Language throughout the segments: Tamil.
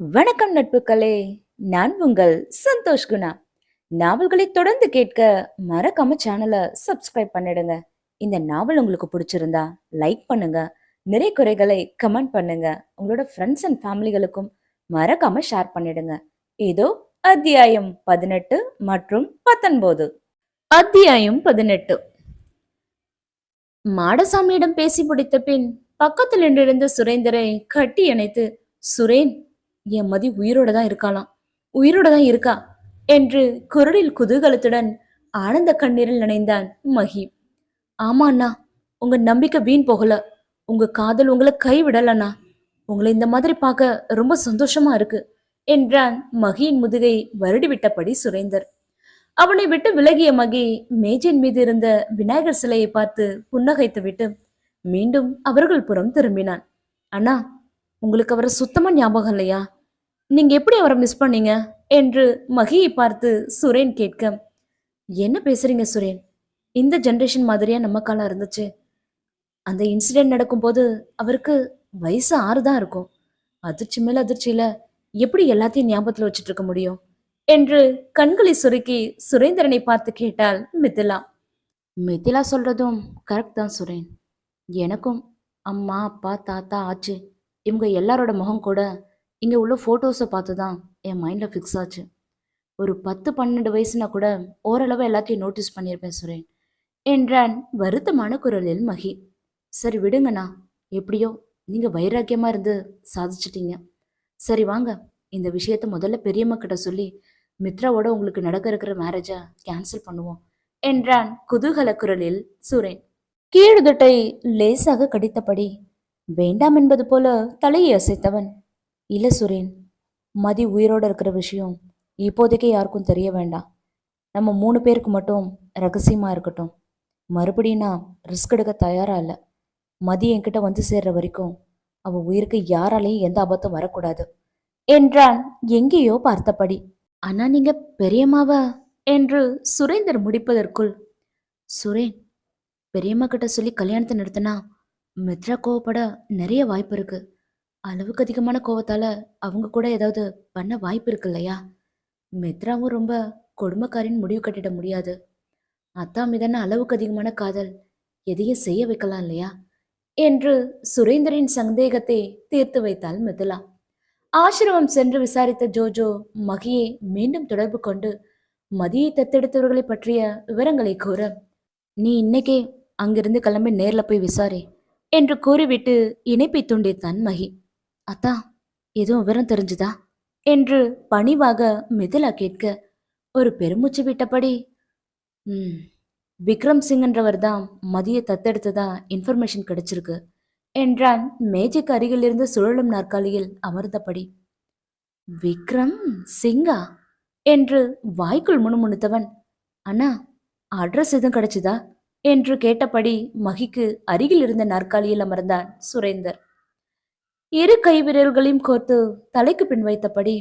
வணக்கம் நட்புகளே. நான் உங்கள் சந்தோஷ் குணா. நாவல்களை தொடர்ந்து கேட்க மறக்காம சேனலை சப்ஸ்கிரைப் பண்ணிடுங்க. இந்த நாவல் உங்களுக்கு பிடிச்சிருந்தா லைக் பண்ணுங்க. நிறை குறைகளை கமெண்ட் பண்ணுங்க. உங்களோட ஃப்ரெண்ட்ஸ் அண்ட் ஃபேமிலிகளுக்கும் மறக்காம ஷேர் பண்ணிடுங்க. இதோ அத்தியாயம் பதினெட்டு மற்றும் பத்தொன்பது. அத்தியாயம் பதினெட்டு. மாடசாமியிடம் பேசி பிடித்த பின் பக்கத்தில் நின்றிருந்த சுரேந்தரை கட்டி அணைத்து சுரேன் என் மதி உயிரோட தான் இருக்காளாம். உயிரோட தான் இருக்கா? என்று குரலில் குதூகலத்துடன் ஆனந்த கண்ணீரில் நினைந்தான் மகி. ஆமா அண்ணா உங்க நம்பிக்கை வீண் போகல. உங்க காதல் உங்களை கைவிடலண்ணா. உங்களை இந்த மாதிரி பார்க்க ரொம்ப சந்தோஷமா இருக்கு என்றான் மகியின் முதுகை வருடி விட்டபடி சுரேந்தர். அவனை விட்டு விலகிய மகி மேஜின் மீது இருந்த விநாயகர் சிலையை பார்த்து புன்னகைத்து விட்டு மீண்டும் அவர்கள் புறம் திரும்பினான். அண்ணா உங்களுக்கு அவரை சுத்தமா ஞாபகம் இல்லையா? நீங்க எப்படி அவரை மிஸ் பண்ணீங்க? என்று மகியை பார்த்து சுரேன் கேட்க என்ன பேசுறீங்க சுரேன்? இந்த ஜென்ரேஷன் மாதிரியா நம்ம காலம் இருந்துச்சு. அந்த இன்சிடென்ட் நடக்கும்போது அவருக்கு வயசு ஆறு தான் இருக்கும். அதிர்ச்சி மேல அதிர்ச்சியில எப்படி எல்லாத்தையும் ஞாபகத்துல வச்சுட்டு இருக்க முடியும்? என்று கண்களை சுருக்கி சுரேந்திரனை பார்த்து கேட்டாள் மிதிலா. மிதிலா சொல்றதும் கரெக்ட் தான் சுரேன். எனக்கும் அம்மா அப்பா தாத்தா ஆச்சு இவங்க எல்லாரோட முகம் கூட இங்கே உள்ள ஃபோட்டோஸை பார்த்து தான் என் மைண்டில் ஃபிக்ஸ் ஆச்சு. ஒரு பத்து பன்னெண்டு வயசுனா கூட ஓரளவு எல்லாத்தையும் நோட்டீஸ் பண்ணியிருப்பேன் சுரேன். என்றான் வருத்தமான குரலில் மகி. சரி விடுங்கண்ணா எப்படியோ நீங்கள் வைராக்கியமாக இருந்து சாதிச்சிட்டீங்க. சரி வாங்க இந்த விஷயத்த முதல்ல பெரியம்மா கிட்ட சொல்லி மித்ராவோட உங்களுக்கு நடக்க இருக்கிற மேரேஜை கேன்சல் பண்ணுவோம் என்றான் குதூகல குரலில் சுரேன். கீழுதட்டை லேசாக கடித்தபடி வேண்டாம் என்பது போல தலையை அசைத்தவன் இல்லை சுரேன் மதி உயிரோட இருக்கிற விஷயம் இப்போதைக்கு யாருக்கும் தெரிய வேண்டாம். நம்ம மூணு பேருக்கு மட்டும் ரகசியமாக இருக்கட்டும். மறுபடியும் நான் ரிஸ்க் எடுக்க தயாராக இல்லை. மதி என்கிட்ட வந்து சேர்ற வரைக்கும் அவள் உயிருக்கு யாராலையும் எந்த ஆபத்தும் வரக்கூடாது. என்றான் எங்கேயோ பார்த்தபடி. ஆனா நீங்க பெரியம்மாவா? என்று சுரேந்தர் முடிப்பதற்குள் சுரேன் பெரியம்மா கிட்ட சொல்லி கல்யாணத்தை நிறுத்தினா மித்ரா கோவப்பட நிறைய வாய்ப்பு இருக்குது அளவுக்கு அதிகமான கோவத்தால அவங்க கூட ஏதாவது பண்ண வாய்ப்பு இருக்கு இல்லையா மித்ராவும் ரொம்ப கொடுமக்காரின் முடிவு கட்டிட முடியாது. அத்தா மீதான அளவுக்கு அதிகமான காதல் எதையும் செய்ய வைக்கலாம் இல்லையா? என்று சுரேந்தரின் சந்தேகத்தை தீர்த்து வைத்தாள் மிதுலா. ஆசிரமம் சென்று விசாரித்த ஜோஜோ மகியை மீண்டும் தொடர்பு கொண்டு மதியை தத்தெடுத்தவர்களை பற்றிய விவரங்களை கூற நீ இன்னைக்கே அங்கிருந்து கிளம்பி நேரில் போய் விசாரி என்று கூறிவிட்டு இணைப்பை துண்டித்தான் மகி. அத்தா எதுவும் விவரம் தெரிஞ்சுதா? என்று பணிவாக மிதிலா கேட்க ஒரு பெருமூச்சு விட்டபடி? ம் விக்ரம் சிங்ன்றவர் தான் மதிய தத்தெடுத்ததா இன்ஃபர்மேஷன் கிடைச்சிருக்கு என்றான் மேஜைக்கு அருகில் இருந்து சுழலும் நாற்காலியில் அமர்ந்தபடி. விக்ரம் சிங்கா? என்று வாய்க்குள் முணுமுணுத்தவன் அண்ணா அட்ரஸ் எதுவும் கிடைச்சுதா? என்று கேட்டபடி மகிக்கு அருகில் இருந்த நாற்காலியில் அமர்ந்தான் சுரேந்தர். இரு கை விரல்களையும் கோர்த்து தலைக்கு பின் வைத்தபடி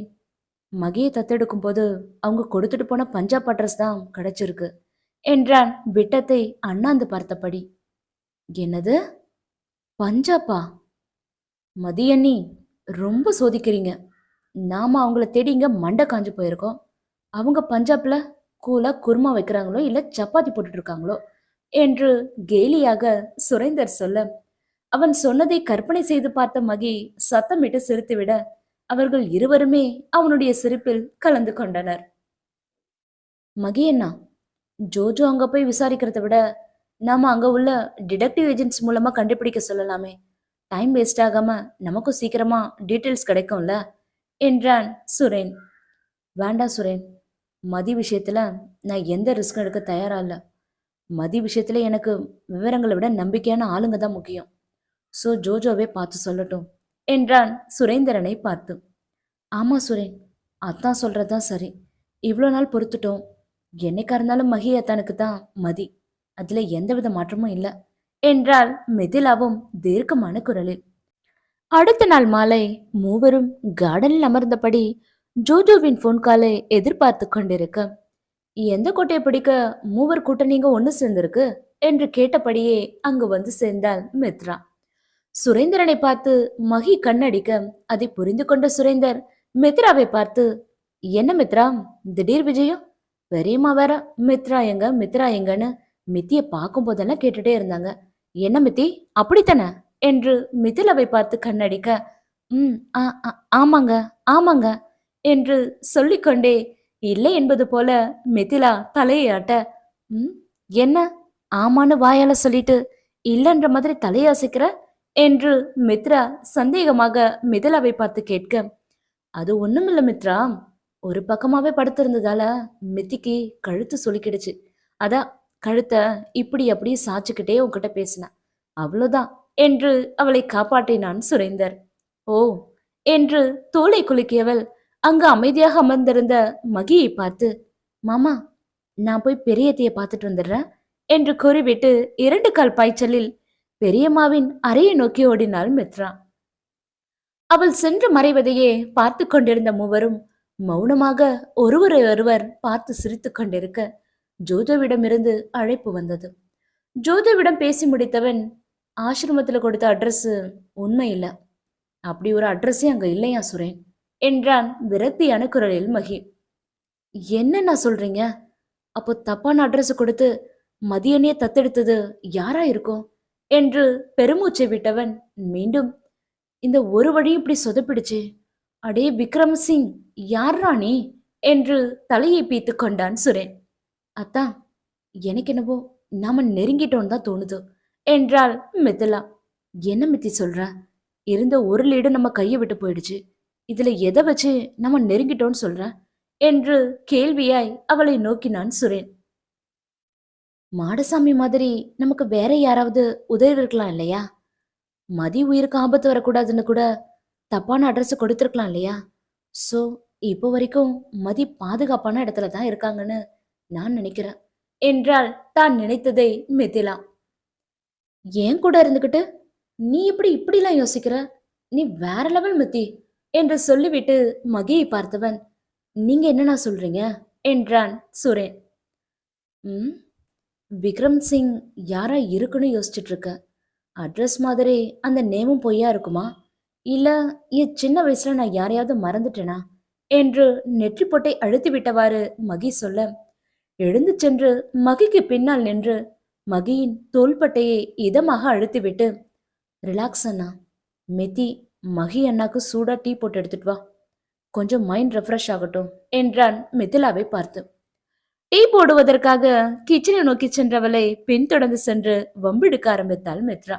மகியை தத்தெடுக்கும் போது அவங்க கொடுத்துட்டு போன பஞ்சாப் அட்ரஸ் தான் கிடைச்சிருக்கு என்றான் விட்டத்தை அண்ணாந்து பார்த்தபடி. என்னது? பஞ்சாப்பா? மதியண்ணி ரொம்ப சோதிக்கிறீங்க. நாம அவங்கள தேடிங்க மண்டை காஞ்சு போயிருக்கோம். அவங்க பஞ்சாப்ல கூலா குருமா வைக்கிறாங்களோ இல்ல சப்பாத்தி போட்டுட்டு இருக்காங்களோ? என்று கேலியாக சுரேந்தர் சொல்ல அவன் சொன்னதை கற்பனை செய்து பார்த்த மகி சத்தமிட்டு சிரித்துவிட அவர்கள் இருவருமே அவனுடைய சிரிப்பில் கலந்து கொண்டனர். மகி அண்ணா ஜோஜோ அங்க போய் விசாரிக்கிறத விட நாம அங்க உள்ள டிடெக்டிவ் ஏஜென்ட்ஸ் மூலமா கண்டுபிடிக்க சொல்லலாமே. டைம் வேஸ்ட் ஆகாம நமக்கும் சீக்கிரமா டீட்டெயில்ஸ் கிடைக்கும்ல என்றான் சுரேன். வேண்டாம் சுரேன் மதி விஷயத்துல நான் எந்த ரிஸ்க் எடுக்க தயாரா இல்ல. மதி விஷயத்துல எனக்கு விவரங்களை விட நம்பிக்கையான ஆளுங்க தான் முக்கியம். ஸோ ஜோஜோவே பார்த்து சொல்லட்டும் என்றான் சுரேந்திரனை பார்த்து. ஆமா சுரேன் அத்தான் சொல்றதுதான் சரி. இவ்வளோ நாள் பொறுத்துட்டோம். என்னைக்கா இருந்தாலும் மகி அத்தானுக்கு தான் மதி. அதில் எந்தவித மாற்றமும் இல்லை என்றால் மிதிலாவும் தீர்க்கமான குரலில். அடுத்த நாள் மாலை மூவரும் கார்டனில் அமர்ந்தபடி ஜோஜோவின் ஃபோன் காலை எதிர்பார்த்து கொண்டிருக்க எந்த கோட்டையை பிடிக்க மூவர் கூட்டணிங்க ஒன்று சேர்ந்திருக்கு? என்று கேட்டபடியே அங்கு வந்து சேர்ந்தாள் மித்ரா. சுரேந்திரனை பார்த்து மகி கண்ணடிக்க அதை புரிந்து கொண்ட சுரேந்தர் மித்ராவை பார்த்து என்ன மித்ரா? திடீர் விஜயம்? பெரியம்மா வேற மித்ரா எங்க மித்ரா எங்கன்னு மித்திய பார்க்கும் போதெல்லாம் கேட்டுட்டே இருந்தாங்க. என்ன மித்தி அப்படித்தானே? என்று மிதிலாவை பார்த்து கண்ணடிக்க ம் ஆ ஆ- ஆமாங்க ஆமாங்க என்று சொல்லிக்கொண்டே இல்லை என்பது போல மிதிலா தலையை ஆட்ட ம் என்ன? ஆமான்னு வாயால சொல்லிட்டு இல்லைன்ற மாதிரி தலையாசிக்கிற என்று மித்ரா சந்தேகமாக மிதிலாவை பார்த்து கேட்க அது ஒண்ணுமில்ல மித்ரா. ஒரு பக்கமாவே படுத்திருந்ததால மித்திக்கு கழுத்து சொல்லிக்கிடுச்சு அதான் கழுத்தை இப்படி அப்படி சாச்சுக்கிட்டே உன்கிட்ட பேசினேன் அவ்வளோதான் என்று அவளை காப்பாற்றினான் சுரேந்தர். ஓ என்று தோலை குலுக்கியவள் அங்கு அமைதியாக அமர்ந்திருந்த மகியை பார்த்து மாமா நான் போய் பெரியத்தையை பார்த்துட்டு வந்துடுறேன் என்று கூறிவிட்டு இரண்டு கால் பாய்ச்சலில் பெரியம்மாவின் அறையை நோக்கி ஓடினாள் மித்ரா. அவள் சென்று மறைவதையே பார்த்து கொண்டிருந்த மூவரும் மௌனமாக ஒருவரை ஒருவர் பார்த்து சிரித்து கொண்டிருக்க ஜோஜோவிடமிருந்து அழைப்பு வந்தது. ஜோதோவிடம் பேசி முடித்தவன் ஆசிரமத்தில் கொடுத்த அட்ரஸ் உண்மை இல்லை அப்படி ஒரு அட்ரஸே அங்கே இல்லையா சுரேன்? என்றான் விரக்தியான குரலில் மகி. என்னென்ன சொல்றீங்க? அப்போ தப்பான அட்ரஸ் கொடுத்து மதியனே தத்தெடுத்தது யாரா இருக்கும்? என்று பெருமூச்சை விட்டவன் மீண்டும் இந்த ஒரு வழியும் இப்படி சொதப்பிடுச்சு? அடே விக்ரம் சிங் யார்ரா நீ என்று தலையை பீத்து கொண்டான் சுரேன். அத்தா எனக்கு என்னவோ நாம நெருங்கிட்டோன்னு தான் தோணுது என்றாள் மிதிலா. என்ன மித்தி சொல்ற? இருந்த ஒரு லீடு நம்ம கையை விட்டு போயிடுச்சு. இதுல எதை வச்சு நம்ம நெருங்கிட்டோன்னு சொல்ற? என்று கேள்வியாய் அவளை நோக்கினான் சுரேன். மாடசாமி மாதிரி நமக்கு வேற யாராவது உதவி இருக்கலாம் இல்லையா? மதி உயிருக்கு ஆபத்து வரக்கூடாதுன்னு கூட தப்பான அட்ரஸ் கொடுத்துருக்கலாம் இல்லையா? ஸோ இப்போ வரைக்கும் மதி பாதுகாப்பான இடத்துல தான் இருக்காங்கன்னு நான் நினைக்கிறேன். என்றால் தான் நினைத்ததை மிதிலா ஏன் கூட இருந்துகிட்டு? நீ எப்படி இப்படிலாம் யோசிக்கிற? நீ வேற லெவல் மித்தி என்று சொல்லிவிட்டு மகியை பார்த்தவன் நீங்க என்னண்ணா சொல்றீங்க? என்றான் சுரேன். ம் விக்ரம் சிங் யாரா இருக்குன்னு யோசிச்சுட்டு இருக்க அட்ரஸ் மாதிரி அந்த நேமும் பொய்யா இருக்குமா? இல்ல என் சின்ன வயசுல நான் யாரையாவது மறந்துட்டேனா? என்று நெற்றி பொட்டை அழுத்தி விட்டவாறு மகி சொல்ல எழுந்து சென்று மகிக்கு பின்னால் நின்று மகியின் தோள்பட்டையை இதமாக அழுத்திவிட்டு ரிலாக்ஸ் அண்ணா மெதி மகி அண்ணாக்கு சூடா டீ போட்டு எடுத்துட்டு வா. கொஞ்சம் மைண்ட் ரெஃப்ரெஷ் ஆகட்டும் என்றான் மிதிலாவை பார்த்து. டீ போடுவதற்காக கிச்சனை நோக்கி சென்றவளை பின்தொடர்ந்து சென்று வம்பிடுக்க ஆரம்பித்தாள் மித்ரா.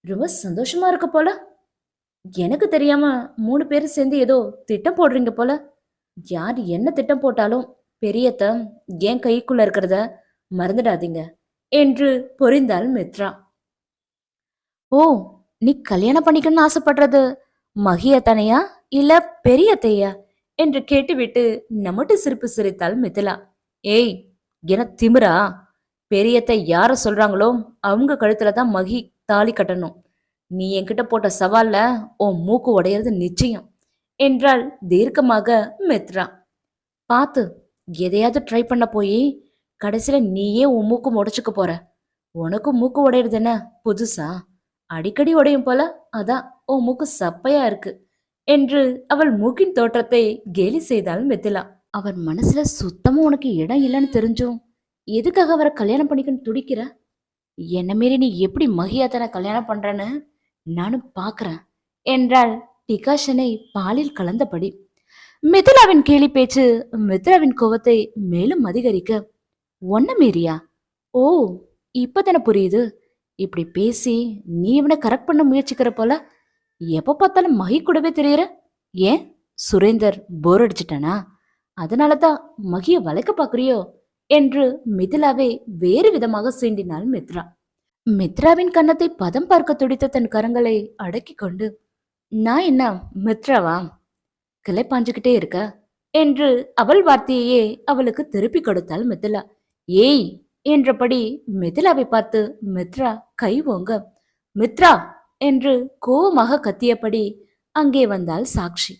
ரொம்ப சந்தோஷமா இருக்க போல. எனக்கு தெரியாம மூணு பேரும் சேர்ந்து ஏதோ திட்டம் போடுறீங்க போல. யார் என்ன திட்டம் போட்டாலும் பெரியத்த என் கைக்குள்ள இருக்கிறத மறந்துடாதீங்க என்று பொறிந்தாள் மித்ரா. ஓ நீ கல்யாணம் பண்ணிக்கணும்னு ஆசைப்படுறது மகியத்தனையா இல்ல பெரியத்தையா? என்று கேட்டுவிட்டு நமட்டு சிரிப்பு சிரித்தாள் மிதிலா. ஏய் என திமிரா. பெரியத்தை யார சொல்றாங்களோ அவங்க கழுத்துல தான் மகி தாலி கட்டணும். நீ என்கிட்ட போட்ட சவால்ல உன் மூக்கு உடையிறது நிச்சயம் என்றாள் தீர்க்கமாக மெத்ரா. பார்த்து எதையாவது ட்ரை பண்ண போய் கடைசியில நீயே உன் மூக்கு உடைச்சுக்க போற. உனக்கும் மூக்கு உடையிறது என்ன புதுசா? அடிக்கடி உடையும் போல அதான் உன் மூக்கு சப்பையா இருக்கு என்று அவள் மூக்கின் தோற்றத்தை கேலி செய்தாள் மெத்திலா. அவர் மனசுல சுத்தமா உனக்கு இடம் இல்லைன்னு தெரிஞ்சும் எதுக்காக அவரை கல்யாணம் பண்ணிக்கன்னு துடிக்கிற? என்ன மீறி நீ எப்படி மகியாத்தனை கல்யாணம் பண்றேன்னு நானும் பாக்குறேன் என்றாள் டிகாஷனை பாலில் கலந்தபடி. மிதிலாவின் கேலி பேச்சு மித்ராவின் கோவத்தை மேலும் அதிகரிக்க ஒன்ன மீறியா? ஓ இப்பதானே புரியுது. இப்படி பேசி நீ இவனை கரெக்ட் பண்ண முயற்சிக்கிற போல எப்ப பார்த்தாலும் மகி கூடவே தெரியற? ஏன்? சுரேந்தர் போர் அடிச்சிட்டானா? அதனால தான் மகிய வளர்க்க பாக்குறியோ என்று மிதிலாவை வேறு விதமாக சீண்டினாள் மித்ரா. மித்ராவின் கன்னத்தை பதம் பார்க்க துடித்த தன் கரங்களை அடக்கி கொண்டு நான் என்ன மித்ராவா? கிளை பாஞ்சுக்கிட்டே இருக்க? என்று அவள் வார்த்தையையே அவளுக்கு திருப்பி கொடுத்தாள் மிதிலா. ஏய்! என்றபடி மிதிலாவை பார்த்து மித்ரா கை ஓங்க மித்ரா! என்று கோவமாக கத்தியபடி அங்கே வந்தாள் சாக்ஷி.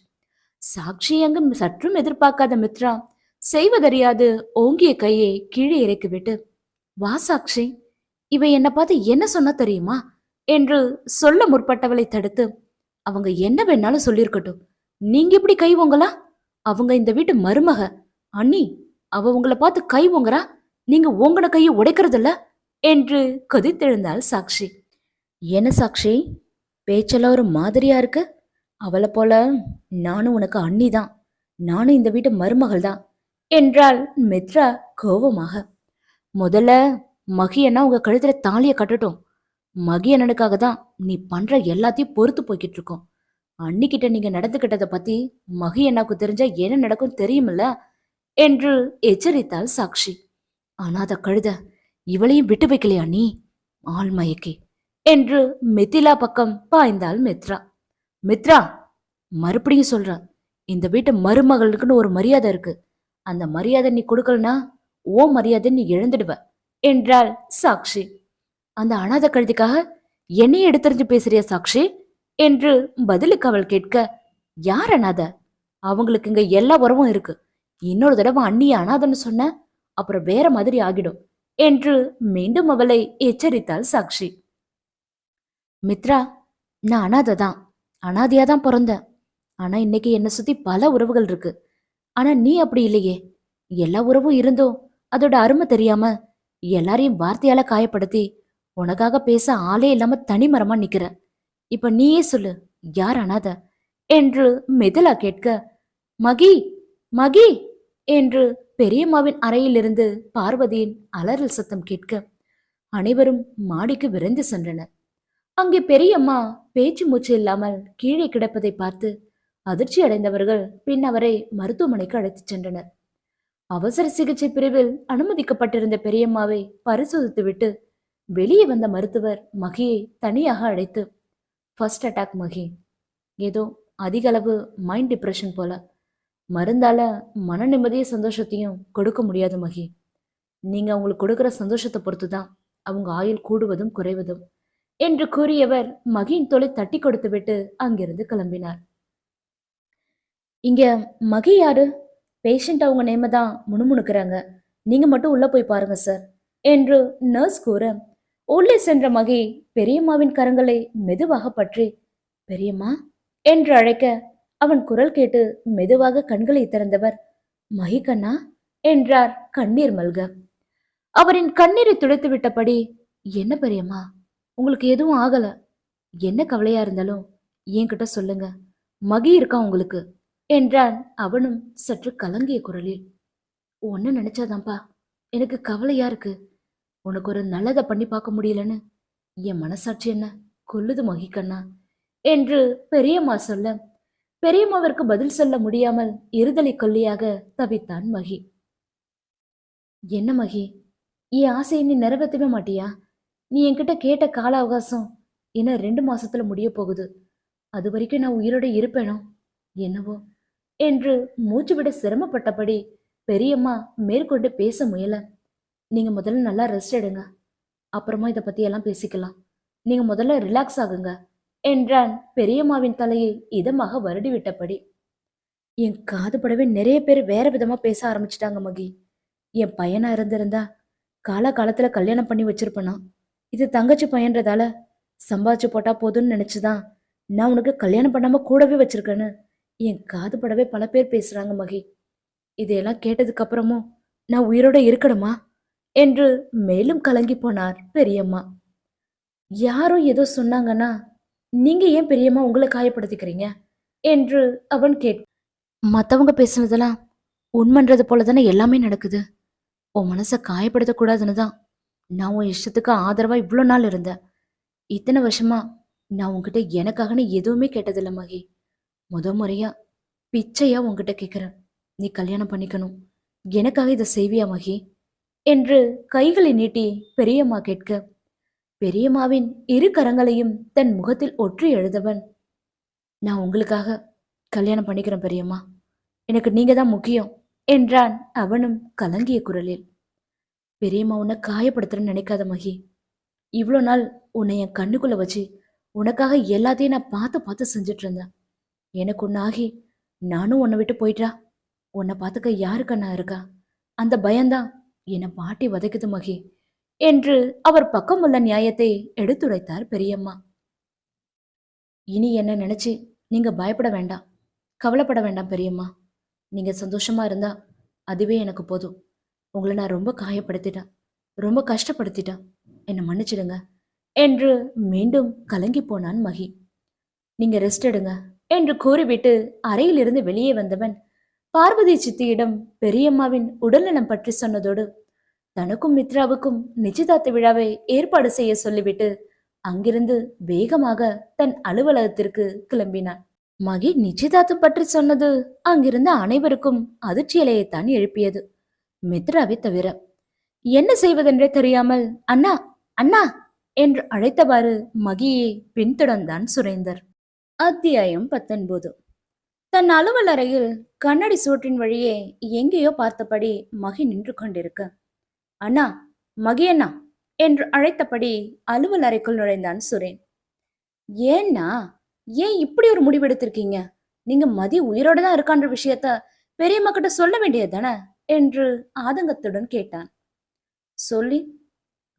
சாக்ஷி அங்கு சற்றும் எதிர்பார்க்காத மித்ரா செய்வதறியாது ஓங்கிய கையை கீழே இறக்கிவிட்டு வா சாக்ஷி இவை என்னை பார்த்து என்ன சொன்ன தெரியுமா? என்று சொல்ல முற்பட்டவளை தடுத்து அவங்க என்ன வேணாலும் சொல்லியிருக்கட்டும். நீங்க இப்படி கை ஓங்கலா? அவங்க இந்த வீட்டு மருமக. அண்ணி அவ உங்களை பார்த்து கை ஓங்குறா? நீங்க ஓங்கன கையை உடைக்கிறதில்ல? என்று கொதித்தெழுந்தாள் சாக்ஷி என்ன சாக்ஷி பேச்செல்லாம் ஒரு மாதிரியா இருக்கு? அவளை போல நானும் உனக்கு அண்ணி தான் நானும் இந்த வீட்டு மருமகள் தான் என்றாள் மித்ரா கோபமாக முதல்ல மகியன்னா உங்க கழுத்துல தாலியை கட்டட்டும். மகியண்ணனுக்காக தான் நீ பண்ற எல்லாத்தையும் பொறுத்து போய்கிட்டு இருக்கோம். அன்னிக்கிட்ட நீங்க நடந்துகிட்டதை பத்தி மகி அண்ணாக்கு தெரிஞ்சா என்ன நடக்கும் தெரியுமில்ல என்று எச்சரித்தாள் சாக்ஷி. அனாத கழுத இவளையும் விட்டு வைக்கலையா நீ? ஆள் மயக்கி என்று மெத்திலா பக்கம் பாய்ந்தாள் மித்ரா. மித்ரா மறுபடியும் சொல்றேன் இந்த வீட்டு மருமகளுக்குன்னு ஒரு மரியாதை இருக்கு. அந்த மரியாதை நீ கொடுக்கலனா ஓ மரியாதை நீ இழந்துடுவ என்றாள் சாக்ஷி. அந்த அனாதை கழுதிக்காக என்னையே எடுத்தறிஞ்சு பேசுறியா சாக்ஷி? என்று பதிலுக்கு அவள் கேட்க யார் அனாதை? அவங்களுக்கு இங்க எல்லா உறவும் இருக்கு. இன்னொரு தடவை அண்ணி அனாதைன்னு சொன்ன அப்புறம் வேற மாதிரி ஆகிடும் என்று மீண்டும் அவளை எச்சரித்தாள் சாக்ஷி. மித்ரா நான் அனாதை தான் அனாதையாக தான் பிறந்தேன் ஆனால் இன்னைக்கு என்னை சுற்றி பல உறவுகள் இருக்கு. ஆனால் நீ அப்படி இல்லையே. எல்லா உறவும் இருந்தும் அதோட அருமை தெரியாம எல்லாரையும் வார்த்தையால காயப்படுத்தி உனக்காக பேச ஆளே இல்லாம தனிமரமா நிக்கிற. இப்ப நீயே சொல்லு யார் அனாத? என்று மிதிலா கேட்க மகி மகி என்று பெரியம்மாவின் அறையிலிருந்து பார்வதியின் அலறல் சத்தம் கேட்க அனைவரும் மாடிக்கு விரைந்து சென்றனர். அங்கே பெரியம்மா பேச்சு மூச்சு இல்லாமல் கீழே கிடப்பதை பார்த்து அதிர்ச்சி அடைந்தவர்கள் பின் அவரை மருத்துவமனைக்கு அழைத்துச் சென்றனர். அவசர சிகிச்சை பிரிவில் அனுமதிக்கப்பட்டிருந்த பெரியம்மாவை பரிசோதித்துவிட்டு வெளியே வந்த மருத்துவர் மகியை தனியாக அழைத்து ஃபர்ஸ்ட் அட்டாக் மகி. ஏதோ அதிக அளவு மைண்ட் டிப்ரெஷன் போல. மருந்தால மன நிம்மதிய சந்தோஷத்தையும் கொடுக்க முடியாது மகி. நீங்க அவங்களுக்கு கொடுக்குற சந்தோஷத்தை பொறுத்து தான் அவங்க ஆயுள் கூடுவதும் குறைவதும். என்று கூறியவர் மகியின் தோலை தட்டி கொடுத்துவிட்டு அங்கிருந்து கிளம்பினார். இங்க மகி யாரு? பேஷண்ட் அவங்க நேம தான் முணுமுணுக்கிறாங்க. நீங்க மட்டும் உள்ள போய் பாருங்க சார் என்று நர்ஸ் கூற உள்ளே சென்ற மகி பெரியம்மாவின் கரங்களை மெதுவாக பற்றி பெரியம்மா? என்று அழைக்க அவன் குரல் கேட்டு மெதுவாக கண்களை திறந்தவர் மகி கண்ணா? என்றார் கண்ணீர் மல்க. அவரின் கண்ணீரை துடைத்து விட்டபடி என்ன பெரியம்மா? உங்களுக்கு எதுவும் ஆகல. என்ன கவலையா இருந்தாலும் என்கிட்ட சொல்லுங்க. மகி இருக்கா உங்களுக்கு? என்றான் அவனும் சற்று கலங்கிய குரலில். ஒன்று நினைச்சாதான்ப்பா எனக்கு கவலையா இருக்கு. உனக்கு ஒரு நல்லதை பண்ணி பார்க்க முடியலன்னு. என் மனசாட்சி என்ன? கொல்லுது மகிக்கண்ணா என்று பெரியம்மா சொல்ல பெரியம்மாவிற்கு பதில் சொல்ல முடியாமல் இருதலை கொல்லியாக தவித்தான் மகி. என்ன மகி? என் ஆசையை நீ நிறைவேற்றவே மாட்டியா? நீ என்கிட்ட கேட்ட கால அவகாசம் இன்னும் ரெண்டு மாசத்துல முடிய போகுது. அது வரைக்கும் நான் உயிரோட இருப்பேனோ என்னவோ என்று மூச்சு விட சிரமப்பட்டபடி பெரியம்மா மேற்கொண்டு பேச முயல. நீங்க முதல்ல நல்லா ரெஸ்ட் எடுங்க. அப்புறமா இதை பத்தி எல்லாம் பேசிக்கலாம். நீங்க முதல்ல ரிலாக்ஸ் ஆகுங்க என்றான் பெரியம்மாவின் தலையை இதமாக வருடி விட்டபடி. என் காது படவே நிறைய பேர் வேற விதமா பேச ஆரம்பிச்சிட்டாங்க மகி. என் பையனா இருந்திருந்தா கால காலத்துல கல்யாணம் பண்ணி வச்சிருப்பனா. இது தங்கச்சி பையன்றதால சம்பாதிச்சு போட்டா போதும்னு நினைச்சுதான் நான் உனக்கு கல்யாணம் பண்ணாம கூடவே வச்சிருக்கேன்னு என் காது படவே பல பேர் பேசுறாங்க மகி. இதையெல்லாம் கேட்டதுக்கு அப்புறமும் நான் உயிரோட இருக்கணுமா? என்று மேலும் கலங்கி போனார் பெரியம்மா. யாரோ ஏதோ சொன்னாங்கன்னா நீங்க ஏன் பெரியம்மா உங்களை காயப்படுத்திக்கிறீங்க? என்று அவன் கேட் மற்றவங்க பேசுனதெல்லாம் உண்மன்றது போல தானே எல்லாமே நடக்குது. உன் மனசை காயப்படுத்தக்கூடாதுன்னு தான் நான் உன் இஷ்டத்துக்கு ஆதரவா இவ்வளோ நாள் இருந்தேன். இத்தனை வருஷமா நான் உன்கிட்ட எனக்காகன்னு எதுவுமே கேட்டதில்ல மகி. முத முறையா பிச்சையா உன்கிட்ட கேட்குறேன் நீ கல்யாணம் பண்ணிக்கணும். எனக்காக இதை செய்வியா மகி? என்று கைகளை நீட்டி பெரியம்மா கேட்க. பெரியம்மாவின் இரு கரங்களையும் தன் முகத்தில் ஒற்றி எழுதவன் நான் உங்களுக்காக கல்யாணம் பண்ணிக்கிறேன் பெரியம்மா. எனக்கு நீங்க தான் முக்கியம் என்றான் அவனும் கலங்கிய குரலில். பெரியம்மா உன்னை காயப்படுத்துறேன்னு நினைக்காத மகி. இவ்வளோ நாள் உன்னை என் கண்ணுக்குள்ளே வச்சு உனக்காக எல்லாத்தையும் நான் பார்த்து பார்த்து செஞ்சுட்டு இருந்தேன். எனக்கு ஆகி நானும் உன்னை விட்டு போயிட்டா? உன்னை பார்த்துக்க யாருக்கு கண்ணா இருக்கா? அந்த பயம்தான் என்னை பாட்டி வதைக்குது மகி என்று அவர் பக்கமுள்ள நியாயத்தை எடுத்துரைத்தார் பெரியம்மா. இனி என்ன நினைச்சு நீங்க பயப்பட வேண்டாம். கவலைப்பட வேண்டாம் பெரியம்மா. நீங்க சந்தோஷமா இருந்தா அதுவே எனக்கு போதும். உங்களை நான் ரொம்ப காயப்படுத்திட்டேன். ரொம்ப கஷ்டப்படுத்திட்டேன். என்னை மன்னிச்சிடுங்க. என்று மீண்டும் கலங்கி போனான் மகி. நீங்க ரெஸ்ட் எடுங்க என்று கூறிவிட்டு அறையிலிருந்து வெளியே வந்தவன் பார்வதி சித்தியிடம் பெரியம்மாவின் உடல்நலம் பற்றி சொன்னதோடு தனக்கும் மித்ராவுக்கும் நிச்சயதார்த்த விழாவை ஏற்பாடு செய்ய சொல்லிவிட்டு அங்கிருந்து வேகமாக தன் அலுவலகத்திற்கு கிளம்பினான். மகி நிச்சயதார்த்தம் பற்றி சொன்னது அங்கிருந்த அனைவருக்கும் அதிர்ச்சியலையைத்தான் எழுப்பியது. மித்ராவை தவிர. என்ன செய்வதென்றே தெரியாமல் அண்ணா அண்ணா என்று அழைத்தவாறு மகியை பின்தொடர்ந்தான் சுரேந்தர். அத்தியாயம் பத்தொன்பது. தன் அலுவல் அறையில் கண்ணாடி சூற்றின் வழியே எங்கேயோ பார்த்தபடி மகி நின்று கொண்டிருக்க. அண்ணா மகி அண்ணா என்று அழைத்தபடி அலுவல் அறைக்குள் நுழைந்தான் சுரேன். ஏன்னா ஏன் இப்படி ஒரு முடிவெடுத்திருக்கீங்க? நீங்க மதி உயிரோட தான் இருக்கான்ற விஷயத்த பெரியம்மா கிட்ட சொல்ல வேண்டியது தானே? என்று ஆதங்கத்துடன் கேட்டான். சொல்லி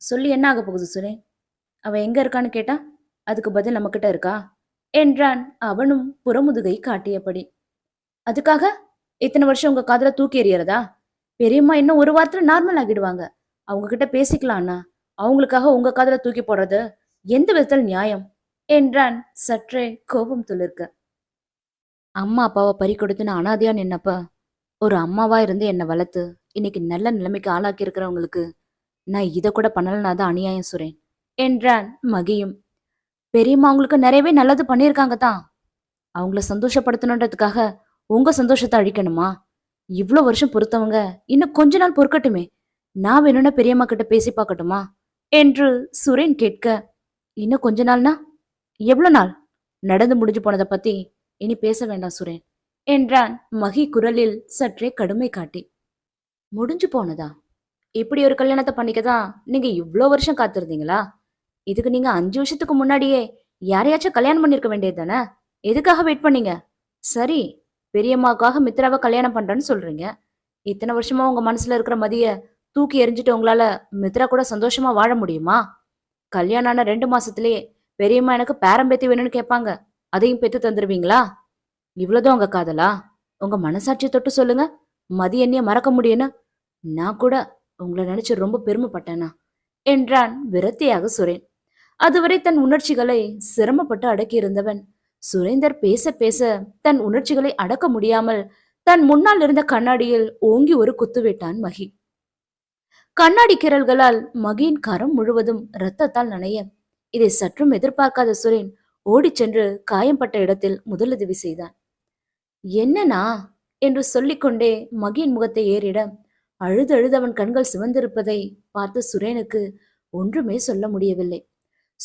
சொல்லி என்ன ஆக போகுது சுரேன் அவன் எங்க இருக்கான்னு கேட்டா அதுக்கு பதில் நம்மக்கிட்ட இருக்கா? என்றான் அவனும் புறமுதுகை காட்டியபடி. அதுக்காக இத்தனை வருஷம் உங்க காதல தூக்கி எறியறதா? பெரியம்மா இன்னும் ஒரு வாரத்துல நார்மல் ஆகிடுவாங்க. அவங்க கிட்ட பேசிக்கலாம்னா அவங்களுக்காக உங்க காதல தூக்கி போடுறது எந்த விதத்தில் நியாயம்? என்றான் சற்றே கோபம் துளிர்க்க. அம்மா அப்பாவை பறி கொடுத்து நான் அனாதையா நின்னப்ப ஒரு அம்மாவா இருந்து என்னை வளர்த்து இன்னைக்கு நல்ல நிலைமைக்கு ஆளாக்கி இருக்கிறவங்களுக்கு நான் இதை கூட பண்ணலனா தான் அநியாயம் சுரேன் என்றான் மகியும். பெரியம்மா அவங்களுக்கு நிறையவே நல்லது பண்ணியிருக்காங்க தான். அவங்கள சந்தோஷப்படுத்தணுன்றதுக்காக உங்க சந்தோஷத்தை அழிக்கணுமா? இவ்வளோ வருஷம் பொறுத்தவங்க இன்னும் கொஞ்ச நாள் பொறுக்கட்டுமே. நான் வேணும்னா பெரியம்மா கிட்ட பேசி பார்க்கட்டுமா? என்று சுரேன் கேட்க இன்னும் கொஞ்ச நாள்னா? எவ்வளோ நாள்? நடந்து முடிஞ்சு போனதை பத்தி இனி பேச வேண்டாம் சுரேன். என்றான். மகி குரலில் சற்றே கடுமை காட்டி. முடிஞ்சு போனதா? இப்படி ஒரு கல்யாணத்தை பண்ணிக்க தான் நீங்க இவ்வளோ வருஷம் காத்திருந்தீங்களா? இதுக்கு நீங்க அஞ்சு வருஷத்துக்கு முன்னாடியே யாரையாச்சும் கல்யாணம் பண்ணிருக்க வேண்டியது தானே? எதுக்காக வெயிட் பண்ணீங்க? சரி பெரியம்மாவுக்காக மித்ராவை கல்யாணம் பண்றேன்னு சொல்றீங்க. இத்தனை வருஷமா உங்க மனசுல இருக்கிற மதிய தூக்கி எறிஞ்சிட்டு உங்களால மித்ரா கூட சந்தோஷமா வாழ முடியுமா? கல்யாணம் ஆன ரெண்டு மாசத்துலயே பெரியம்மா எனக்கு பேரம்பேத்தி வேணும்னு கேட்பாங்க. அதையும் பெத்து தந்துருவீங்களா? இவ்வளோதான் உங்க காதலா? உங்க மனசாட்சியை தொட்டு சொல்லுங்க. மதி என்னைய மறக்க முடியும்னு. நான் கூட உங்களை நினைச்சு ரொம்ப பெருமைப்பட்டேனா? என்றான் விரத்தியாக சுரேன். அதுவரை தன் உணர்ச்சிகளை சிரமப்பட்டு அடக்கியிருந்தவன் சுரேந்தர் பேச பேச தன் உணர்ச்சிகளை அடக்க முடியாமல் தன் முன்னால் இருந்த கண்ணாடியில் ஓங்கி ஒரு குத்துவிட்டான் மகி. கண்ணாடி கிரல்களால் மகியின் கரம் முழுவதும் இரத்தத்தால் நனைய. இதை சற்றும் எதிர்பார்க்காத சுரேன் ஓடிச் சென்று காயம்பட்ட இடத்தில் முதலுதவி செய்தான். என்னனா என்று சொல்லிக்கொண்டே மகியின் முகத்தை ஏறிட அழுதழுதவன் அவன் கண்கள் சிவந்திருப்பதை பார்த்து சுரேனுக்கு ஒன்றுமே சொல்ல முடியவில்லை.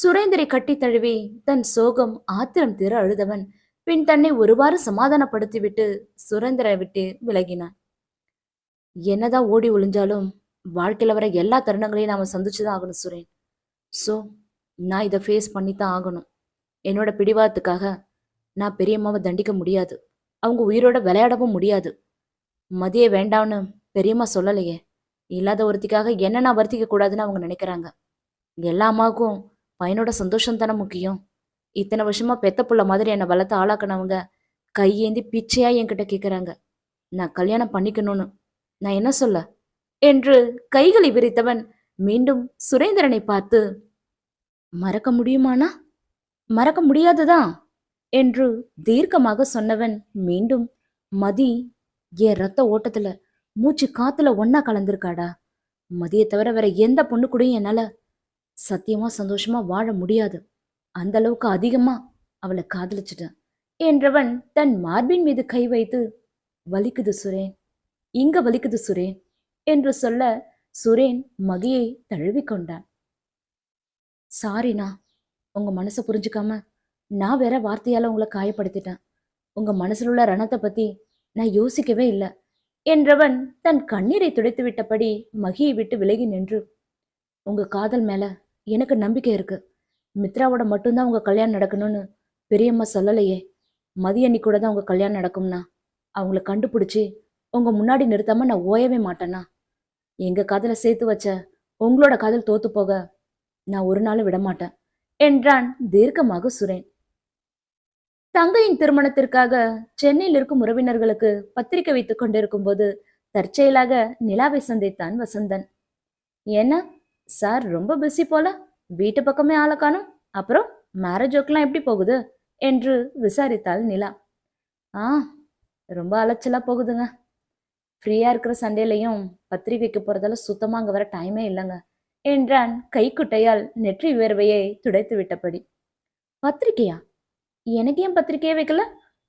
சுரேந்தரை கட்டித் தழுவி தன் சோகம் ஆத்திரம் தீர அழுதவன் பின் தன்னை ஒருவாறு சமாதானப்படுத்திவிட்டு சுரேந்தரை விட்டு விலகினான். என்னதான் ஓடி ஒளிஞ்சாலும் வாழ்க்கையில் வர எல்லா தருணங்களையும் நாம சந்திச்சுதான் ஆகணும் சுரேன். ஸோ நான் இதை ஃபேஸ் பண்ணித்தான் ஆகணும். என்னோட பிடிவாதத்துக்காக நான் பெரியம்மாவை தண்டிக்க முடியாது. அவங்க உயிரோட விளையாடவும் முடியாது. மதிய வேண்டாம்னு பெரியம்மா சொல்லலையே. இல்லாத ஒருத்திக்காக என்ன நான் வருத்திக்க கூடாதுன்னு அவங்க நினைக்கிறாங்க. எல்லா அம்மாவுக்கும் பையனோட சந்தோஷம் தானே முக்கியம். இத்தனை வருஷமா பெத்த புள்ள மாதிரி என்னை வளர்த்து ஆளாக்குனவங்க கையேந்தி பிச்சையா என்கிட்ட கேட்குறாங்க நான் கல்யாணம் பண்ணிக்கணும்னு. நான் என்ன சொல்ல? என்று கைகளை விரித்தவன் மீண்டும் சுரேந்திரனை பார்த்து மறக்க முடியுமானா மறக்க முடியாதுதான். என்று தீர்க்கமாக சொன்னவன் மீண்டும் மதி என் ரத்த ஓட்டத்துல மூச்சு காத்துல ஒன்னா கலந்திருக்காடா? மதியை தவிர வேற எந்த பொண்ணு கூடயும் என்னால சத்தியமா சந்தோஷமா வாழ முடியாது. அந்த அளவுக்கு அதிகமா அவளை காதலிச்சிட்டேன் என்றவன் தன் மார்பின் மீது கை வைத்து வலிக்குது சுரேன் இங்க வலிக்குது சுரேன் என்று சொல்ல சுரேன் மகியை தழுவிக்கொண்டான். சாரிண்ணா உங்க மனசை புரிஞ்சுக்காம நான் வேற வார்த்தையால உங்களை காயப்படுத்திட்டேன். உங்க மனசுல உள்ள ரணத்தை பத்தி நான் யோசிக்கவே இல்லை. என்றவன் தன் கண்ணீரை துடைத்து விட்டபடி மகியை விட்டு விலகி நின்று உங்க காதல் மேல எனக்கு நம்பிக்கை இருக்கு. மித்ராவோட மட்டும்தான் உங்க கல்யாணம் நடக்கணும்னு பெரியம்மா சொல்லலையே. மதியண்ணி கூட தான் உங்க கல்யாணம் நடக்கும்னா அவங்கள கண்டுபிடிச்சி உங்க முன்னாடி நிறுத்தாம நான் ஓயவே மாட்டேன்னா? எங்க காதலை சேர்த்து வச்ச உங்களோட காதல் தோத்து போக நான் ஒரு நாளும் விட மாட்டேன் என்றான் தீர்க்கமாக சுரேன். தங்கையின் திருமணத்திற்காக சென்னையில் இருக்கும் உறவினர்களுக்கு பத்திரிக்கை வைத்துக் கொண்டிருக்கும் போது தற்செயலாக நிலாவை சந்தித்தான் வசந்தன். என்ன? சார் ரொம்ப பிஸி போல. வீட்டு பக்கமே ஆளை காணும். அப்புறம் மேரேஜ் ஒர்க்லாம் எப்படி போகுது? என்று விசாரித்தாள் நிலா. ஆ ரொம்ப அலைச்சலா போகுதுங்க. ஃப்ரீயா இருக்கிற சண்டேலையும் பத்திரிகைக்கு போறதால சுத்தமா அங்க வர டைமே இல்லைங்க என்றான் கைக்குட்டையால் நெற்றி வேர்வையை துடைத்து விட்டபடி பத்திரிக்கையா? எனக்கு ஏன் பத்திரிக்கையே வைக்கல?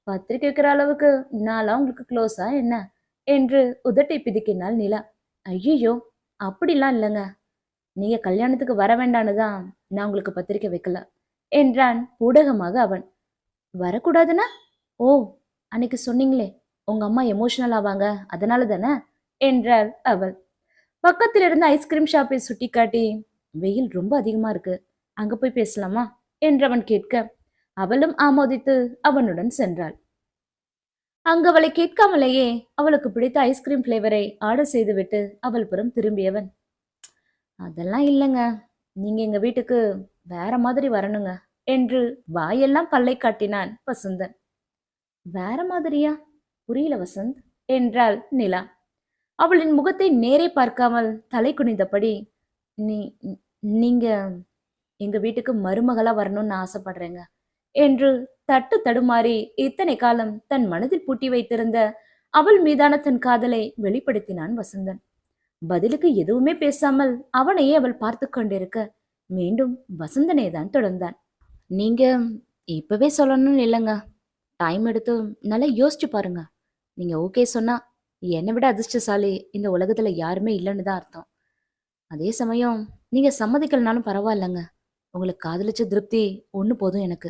பத்திரிக்கை வைக்கிற அளவுக்கு நான்லாம் உங்களுக்கு க்ளோஸா என்ன? என்று உதட்டை பிதுக்கினாள் நிலா. ஐயோ அப்படிலாம் இல்லைங்க. நீங்க கல்யாணத்துக்கு வர வேண்டான்னு தான் நான் உங்களுக்கு பத்திரிக்கை வைக்கல என்றான் ஊடகமாக அவன். வரக்கூடாதுன்னா? ஓ அன்னைக்கு சொன்னீங்களே உங்க அம்மா எமோஷனல் ஆவாங்க அதனால தானே? என்றாள் அவள். பக்கத்தில் இருந்த ஐஸ்கிரீம் ஷாப்பை சுட்டிக்காட்டி வெயில் ரொம்ப அதிகமா இருக்கு அங்க போய் பேசலாமா? என்றவன் கேட்க அவளும் ஆமோதித்து அவனுடன் சென்றாள். அங்கு அவளை கேட்காமலேயே அவளுக்கு பிடித்த ஐஸ்கிரீம் ஃப்ளேவரை ஆர்டர் செய்துவிட்டு அவள் புறம் திரும்பியவன். அதெல்லாம் இல்லைங்க. நீங்க எங்க வீட்டுக்கு வேற மாதிரி வரணுங்க என்று வாயெல்லாம் பல்லை காட்டினான் வசந்தன். வேற மாதிரியா? புரியல வசந்த் என்றாள் நிலா. அவளின் முகத்தை நேரே பார்க்காமல் தலை குனிந்தபடி நீ நீங்க எங்க வீட்டுக்கு மருமகளா வரணும்னு ஆசைப்படுறேங்க. என்று தட்டு தடுமாறி இத்தனை காலம் தன் மனதில் பூட்டி வைத்திருந்த அவள் மீதான தன் காதலை வெளிப்படுத்தினான் வசந்தன். பதிலுக்கு எதுவுமே பேசாமல் அவனையே அவள் பார்த்து கொண்டிருக்க மீண்டும் வசந்தனே தான் தொடர்ந்தான். நீங்க இப்பவே சொல்லணும்னு இல்லைங்க. டைம் எடுத்து நல்லா யோசிச்சு பாருங்க. நீங்க ஓகே சொன்னா என்னை விட அதிர்ஷ்டசாலி இந்த உலகத்துல யாருமே இல்லைன்னு தான் அர்த்தம். அதே சமயம் நீங்க சம்மதிக்கலனாலும் பரவாயில்லைங்க. உங்களுக்கு காதலிச்ச திருப்தி ஒன்று போதும் எனக்கு.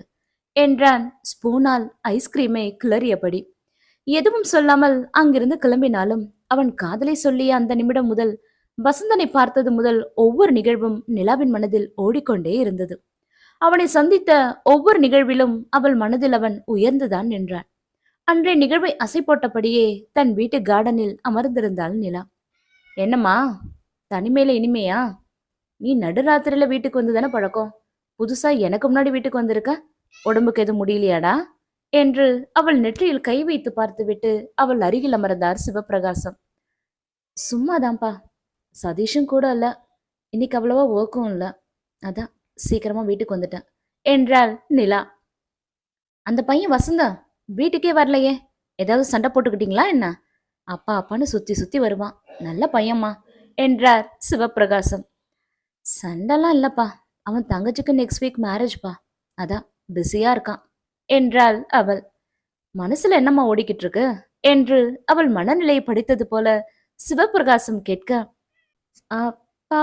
என்றான். ஸ்பூனால் ஐஸ்கிரீமை கிளறியபடி. எதுவும் சொல்லாமல் அங்கிருந்து கிளம்பினாலும் அவன் காதலை சொல்லிய அந்த நிமிடம் முதல் வசந்தனை பார்த்தது முதல் ஒவ்வொரு நிகழ்வும் நிலாவின் மனதில் ஓடிக்கொண்டே இருந்தது. அவனை சந்தித்த ஒவ்வொரு நிகழ்விலும் அவள் மனதில் அவன் உயர்ந்துதான் நின்றான். அன்றைய நிகழ்வை அசை போட்டபடியே தன் வீட்டு கார்டனில் அமர்ந்திருந்தாள் நிலா. என்னம்மா தனிமையில இனிமையா? நீ நடுராத்திரியில வீட்டுக்கு வந்துதானே பழக்கம்? புதுசா எனக்கு முன்னாடி வீட்டுக்கு வந்திருக்க? உடம்புக்கு எதுவும் முடியலையாடா? என்று அவள் நெற்றியில் கை வைத்து பார்த்துவிட்டு அவள் அருகில் அமர்ந்தார் சிவப்பிரகாசம். சும்மாதான்ப்பா. சதீஷும் கூட இல்ல. இன்னைக்கு அவ்வளவா ஓக்கும் இல்ல. அதான் சீக்கிரமா வீட்டுக்கு வந்துட்டேன் என்றாள் நிலா. அந்த பையன் வசந்தா வீட்டுக்கே வரலையே. ஏதாவது சண்டை போட்டுக்கிட்டீங்களா என்ன? அப்பா அப்பான்னு சுத்தி சுத்தி வருவான். நல்ல பையம்மா என்றார் சிவப்பிரகாசம். சண்டைலாம் இல்லப்பா. அவன் தங்கச்சிக்கு நெக்ஸ்ட் வீக் மேரேஜ்ப்பா அதான். பிஸியா இருக்கான் என்றாள் அவள். மனசுல என்னம்மா ஓடிக்கிட்டு இருக்கு என்று அவள் மனநிலையை படித்தது போல சிவபிரகாசம் கேட்க அப்பா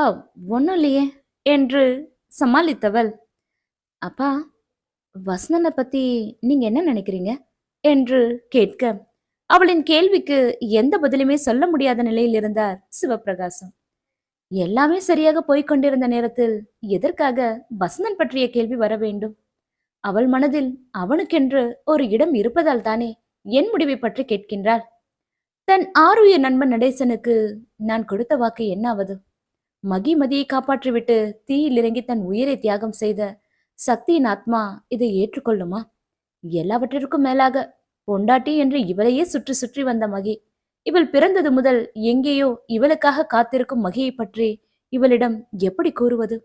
ஒன்றும் இல்லையே என்று சமாளித்தவள். அப்பா வசந்தனை பத்தி நீங்க என்ன நினைக்கிறீங்க? என்று கேட்க அவளின் கேள்விக்கு எந்த பதிலுமே சொல்ல முடியாத நிலையில் இருந்தார் சிவபிரகாசம் எல்லாமே சரியாக போய்க்கொண்டிருந்த நேரத்தில் எதற்காக வசந்தன் பற்றிய கேள்வி வர வேண்டும்? அவள் மனதில் அவனுக்கென்று ஒரு இடம் இருப்பதால் தானே என் முடிவை பற்றி கேட்கின்றாள். தன் ஆருயிர் நண்பன் நடேசனுக்கு நான் கொடுத்த வாக்கு என்னாவது? மகி மதியை காப்பாற்றிவிட்டு தீயில் இறங்கி தன் உயிரை தியாகம் செய்த சக்தியின் ஆத்மா இதை ஏற்றுக்கொள்ளுமா? எல்லாவற்றிற்கும் மேலாக பொண்டாட்டி என்று இவளையே சுற்றி சுற்றி வந்த மகி இவள் பிறந்தது முதல் எங்கேயோ இவளுக்காக காத்திருக்கும் மகியை பற்றி இவளிடம் எப்படி கூறுவது?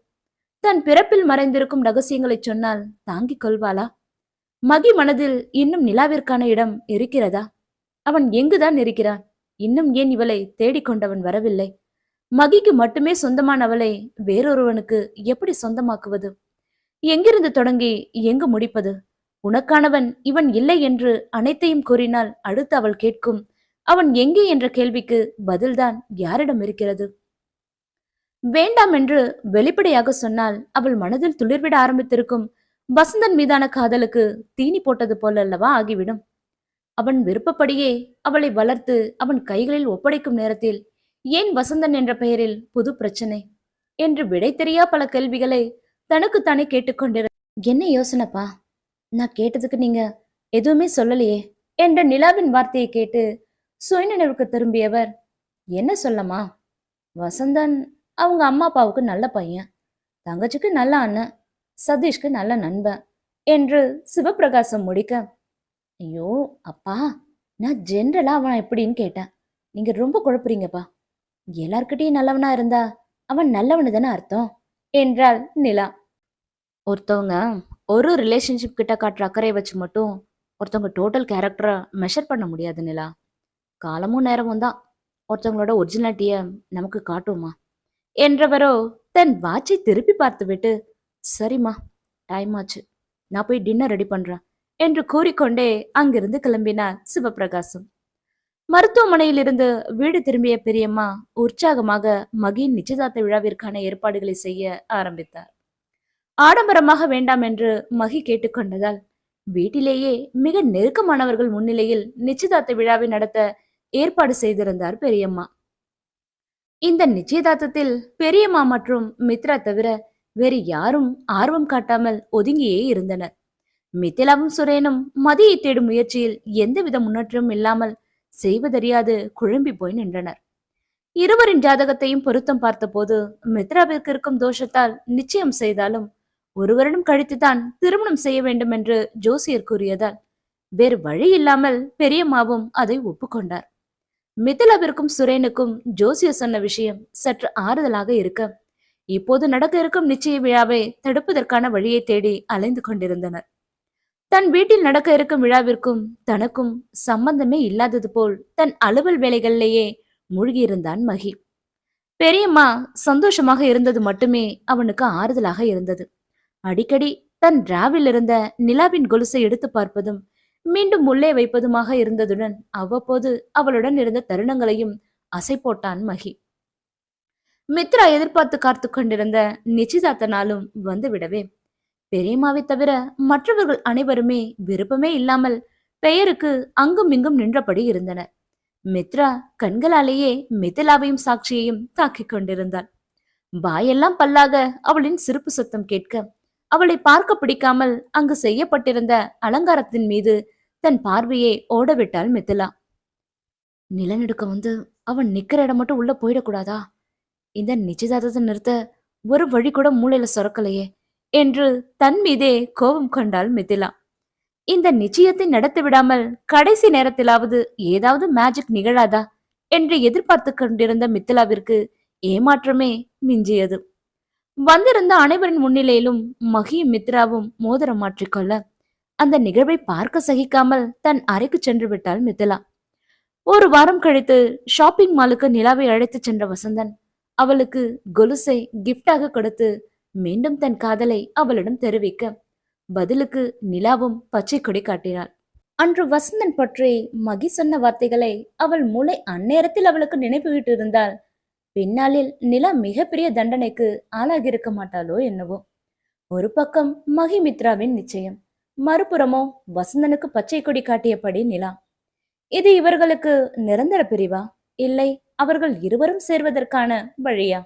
தன் பிறப்பில் மறைந்திருக்கும் ரகசியங்களை சொன்னால் தாங்கிக் கொள்வாளா? மகி மனதில் இன்னும் நிலாவிற்கான இடம் இருக்கிறதா? அவன் எங்குதான் இருக்கிறான்? இன்னும் ஏன் இவளை தேடிக்கொண்டவன் வரவில்லை? மகிக்கு மட்டுமே சொந்தமானவளை வேறொருவனுக்கு எப்படி சொந்தமாக்குவது? எங்கிருந்து தொடங்கி எங்கு முடிப்பது? உனக்கானவன் இவன் இல்லை என்று அனைத்தையும் கூறினால் அடுத்து அவள் கேட்கும் அவன் எங்கே என்ற கேள்விக்கு பதில்தான் யாரிடம் இருக்கிறது? வேண்டாம் என்று வெளிப்படையாக சொன்னால் அவள் மனதில் துளிர்விட ஆரம்பித்திருக்கும். வசந்தன் மீதான காதலுக்கு தீனி போட்டது போல அல்லவா ஆகிவிடும். அவன் விருப்பப்படியே அவளை வளர்த்து அவன் கைகளில் ஒப்படைக்கும் நேரத்தில் ஏன் வசந்தன் என்ற பெயரில் புது பிரச்சனை? என்று விடை தெரியா பல கேள்விகளை தனக்குத்தானே கேட்டுக்கொண்டிரு என்ன யோசனைப்பா? நான் கேட்டதுக்கு நீங்க எதுவுமே சொல்லலையே? என்ற நிலாவின் வார்த்தையை கேட்டு சுயநினைவுக்கு திரும்பியவர் என்ன சொல்லமா? வசந்தன் அவங்க அம்மா அப்பாவுக்கு நல்ல பையன் தங்கச்சிக்கு நல்ல அண்ணன் சதீஷ்க்கு நல்ல நண்பன் என்று சிவபிரகாசம் முடிக்க ஐயோ அப்பா நான் ஜென்ரலா அவன் எப்படின்னு கேட்டேன். நீங்க ரொம்ப குழப்புறீங்கப்பா. எல்லார்கிட்டயும் நல்லவனா இருந்தா அவன் நல்லவனு தானே அர்த்தம்? என்றாள் நிலா. ஒருத்தவங்க ஒரு ரிலேஷன்ஷிப் கிட்ட காட்டுற அக்கறையை வச்சு மட்டும் ஒருத்தவங்க டோட்டல் கேரக்டரை மெஷர் பண்ண முடியாது நிலா. காலமும் நேரமும் தான். ஒருத்தவங்களோட ஒரிஜினாலிட்டியை நமக்கு காட்டுமா? என்றவரோ தன் வாட்சை திருப்பி பார்த்துவிட்டு சரிம்மா டைம் ஆச்சு. நான் போய் டின்னர் ரெடி பண்றேன் என்று கூறிக்கொண்டே அங்கிருந்து கிளம்பினார் சிவபிரகாசம். மருத்துவமனையில் இருந்து வீடு திரும்பிய பெரியம்மா உற்சாகமாக மகியின் நிச்சயதார்த்த விழாவிற்கான ஏற்பாடுகளை செய்ய ஆரம்பித்தார். ஆடம்பரமாக வேண்டாம் என்று மகி கேட்டுக்கொண்டதால் வீட்டிலேயே மிக நெருக்கமானவர்கள் முன்னிலையில் நிச்சயதார்த்த விழாவை நடத்த ஏற்பாடு செய்திருந்தார் பெரியம்மா. இந்த நிச்சயதார்த்தத்தில் பெரியம்மா மற்றும் மித்ரா தவிர வேறு யாரும் ஆர்வம் காட்டாமல் ஒதுங்கியே இருந்தனர். மித்திலாவும் சுரேனும் மதியை தேடும் முயற்சியில் எந்தவித முன்னேற்றமும் இல்லாமல் செய்வதறியாது குழம்பி போய் நின்றனர். இருவரின் ஜாதகத்தையும் பொருத்தம் பார்த்தபோது மித்ராவிற்கு இருக்கும் தோஷத்தால் நிச்சயம் செய்தாலும் ஒரு வருடம் கழித்துதான் திருமணம் செய்ய வேண்டும் என்று ஜோசியர் கூறியதால் வேறு வழி இல்லாமல் பெரியம்மாவும் அதை ஒப்புக்கொண்டார். மிதிலாவிற்கும் சுரேனுக்கும் ஜோசியர் சொன்ன விஷயம் சற்று ஆறுதலாக இருக்க. இப்போது நடக்க இருக்கும் நிச்சய விழாவை தடுப்பதற்கான வழியை தேடி அலைந்து கொண்டிருந்தனர். தன் வீட்டில் நடக்க இருக்கும் விழாவிற்கும் தனக்கும் சம்பந்தமே இல்லாதது போல் தன் அலுவல் வேலைகளிலேயே மூழ்கியிருந்தான் மகி. பெரியம்மா சந்தோஷமாக இருந்தது மட்டுமே அவனுக்கு ஆறுதலாக இருந்தது. அடிக்கடி தன் டிராவில் இருந்த நிலாவின் கொலுசை எடுத்து பார்ப்பதும் மீண்டும் உள்ளே வைப்பதுமாக இருந்ததுடன் அவ்வப்போது அவளுடன் இருந்த தருணங்களையும் அசை போட்டான் மகி. மித்ரா எதிர்பார்த்து காத்து கொண்டிருந்த நிச்சயதார்த்த நாளும் வந்துவிடவே. பெரியம்மாவை தவிர மற்றவர்கள் அனைவருமே விருப்பமே இல்லாமல் பெயருக்கு அங்கும் இங்கும் நின்றபடி இருந்தனர் மித்ரா கண்களாலேயே மிதிலாவையும் சாட்சியையும் தாக்கிக் கொண்டிருந்தாள். வாயெல்லாம் பல்லாக அவளின் சிரிப்பு சத்தம் கேட்க அவளை பார்க்க பிடிக்காமல் அங்கு செய்யப்பட்டிருந்த அலங்காரத்தின் மீது தன் பார்வையை ஓடவிட்டாள் மித்திலா நிலநடுக்கம் வந்து அவன் நிக்கிற இடம் மட்டும் உள்ள போயிடக்கூடாதா? இந்த நிச்சயதார்த்தத்தை நிறுத்த ஒரு வழி கூட மூளையில சொரக்கலையே என்று தன் மீதே கோபம் கொண்டாள் மிதிலா. இந்த நிச்சயத்தை நடத்தி விடாமல் கடைசி நேரத்திலாவது ஏதாவது மேஜிக் நிகழாதா? என்று எதிர்பார்த்து கொண்டிருந்த மித்திலாவிற்கு ஏமாற்றமே மிஞ்சியது. வந்திருந்த அனைவரின் முன்னிலையிலும் மகியும் மித்ராவும் மோதிரம் மாற்றிக்கொள்ள அந்த நிகழ்வை பார்க்க சகிக்காமல் தன் அறைக்கு சென்று விட்டாள் மித்திலா ஒரு வாரம் கழித்து ஷாப்பிங் மாலுக்கு நிலாவை அழைத்துச் சென்ற வசந்தன் அவளுக்கு கொலுசை கிஃப்டாக கொடுத்து மீண்டும் தன் காதலை அவளிடம் தெரிவிக்க பதிலுக்கு நிலாவும் பச்சை கொடி காட்டினாள். அன்று வசந்தன் பற்றி மகி சொன்ன வார்த்தைகளை அவள் மூளை அந்நேரத்தில் அவளுக்கு நினைவுகிட்டு இருந்தால் பின்னாளில் நிலா மிகப்பெரிய தண்டனைக்கு ஆளாகியிருக்க மாட்டாளோ என்னவோ. ஒரு பக்கம் மகிமித்ராவின் நிச்சயம் மறுபுறமோ வசந்தனுக்கு பச்சை கொடி காட்டியபடி நிலா. இது இவர்களுக்கு நிரந்தர பிரிவா? இல்லை அவர்கள் இருவரும் சேர்வதற்கான வழியா?